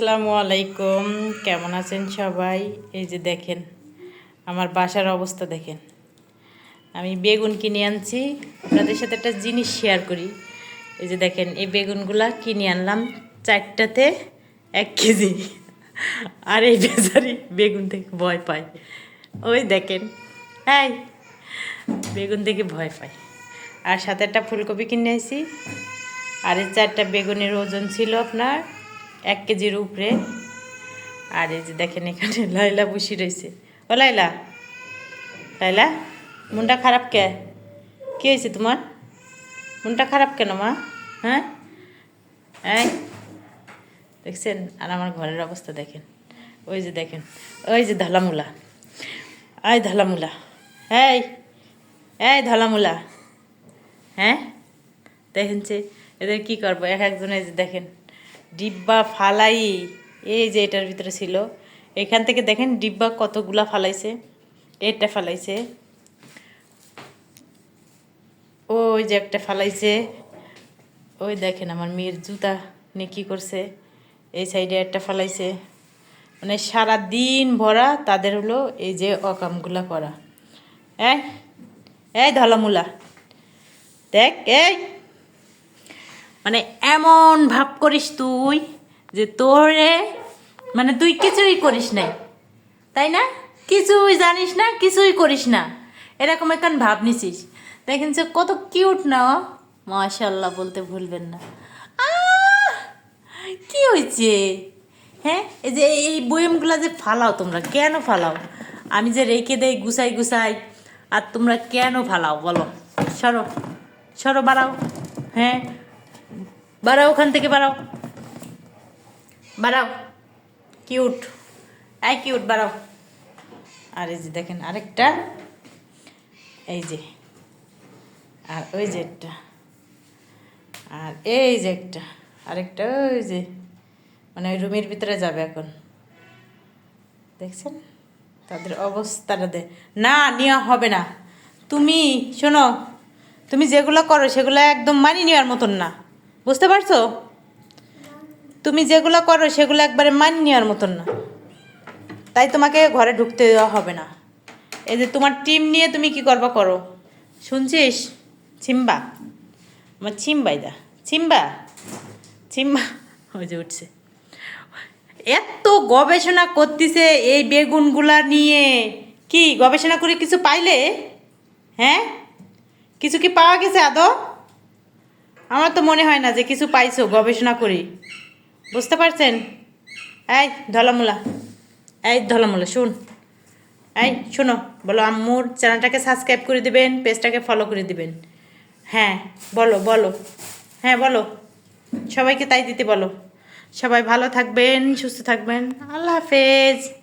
আসসালামু আলাইকুম। কেমন আছেন সবাই? এই যে দেখেন, আমার বাসার অবস্থা দেখেন। আমি বেগুন কিনে আনছি। আপনাদের সাথে একটা জিনিস শেয়ার করি। এই যে দেখেন, এই বেগুনগুলা কিনে আনলাম চারটাতে এক কেজি। আর এই বেচারি বেগুন থেকে ভয় পায়। ওই দেখেন, এই বেগুন থেকে ভয় পায়। আর সাথে একটা ফুলকপি কিনে আসি আর এই চারটা বেগুনের ওজন ছিল আপনার এক কেজির উপরে। আর এই যে দেখেন এখানে লাইলা বসি রয়েছে। ও লাইলা লাইলা মনটা খারাপ কে? কি হয়েছে তোমার? মনটা খারাপ কেন মা? হ্যাঁ? এই, দেখছেন? আর আমার ঘরের অবস্থা দেখেন। ওই যে দেখেন, ওই যে ধলামুলা। এই ধলামুলা, এই এই ধালামুলা। হ্যাঁ? দেখেন যে এদের কী করব? এক একজন যে দেখেন ডিব্বা ফালাই, এই যে এটার ভিতরে ছিল। এখান থেকে দেখেন ডিব্বা কতগুলা ফালাইছে এটা ফালাইছে। ওই যে একটা ফালাইছে। ওই দেখেন আমার মেয়ের জুতা নিয়ে কী করছে, এই সাইডে একটা ফালাইছে। মানে সারা দিন ভরা তাদের হলো এই যে অকামগুলা করা এই এই ধলামুলা। দেখ, এই। মানে এমন ভাব করিস তুই যে তোরে মানে তুই কিছুই করিস নাই। তাই না? কিছুই জানিস না, কিছুই করিস না। এরকম এখন ভাব নিছিস। দেখেন সে কত কিউট না মাশাল্লাহ বলতে ভুলবেন না! কি হয়েছে হ্যাঁ? এই যে এই বয়েমগুলো যে ফালাও তোমরা, কেন ফালাও? আমি যে রেখে দেই গুছাই গুছাই, আর তোমরা কেন ফালাও? বলো। সরো সরো বাড়াও। হ্যাঁ? বাড়াও, ওখান থেকে বাড়াও। বাড়াও। কিউট। আই কিউট, বাড়াও। আর এই যে দেখেন আরেকটা। এই যে। আর ওই যে একটা। আর এই যে একটা। আরেকটা ওই যে। মানে ওই রুমের ভিতরে যাবে এখন। দেখছেন? তাদের অবস্থাটা দে না, নেওয়া হবে না। তুমি, শোনো। তুমি যেগুলো করো, সেগুলো একদম মানি নেওয়ার মতন না। বুঝতে পারছ? তুমি যেগুলো করো, সেগুলো একবারে মান নেওয়ার মতন না। তাই তোমাকে ঘরে ঢুকতে দেওয়া হবে না। এই যে তোমার টিম নিয়ে তুমি কি করবা করো? শুনছিস? ছিম্বা। আমার ছিম্বাই দা ছিম্বা? ছিম্বা? ওই যে উঠছে। এত গবেষণা করতেছে এই বেগুনগুলা নিয়ে। কি, গবেষণা করে কিছু পাইলে? হ্যাঁ? কিছু কি পাওয়া গেছে আদৌ? আমার তো মনে হয় না যে কিছু পাইছো, গবেষণা করি। বুঝতে পারছেন? এই ধলামুলা এই ধলামুলা, শুন। এই শোনো, বলো, আম্মুর চ্যানেলটাকে সাবস্ক্রাইব করে দিবেন, পেজটাকে ফলো করে দিবেন। হ্যাঁ বলো বলো। হ্যাঁ বলো। সবাইকে তাই দিতে বলো। সবাই ভালো থাকবেন, সুস্থ থাকবেন। আল্লাহ হাফেজ।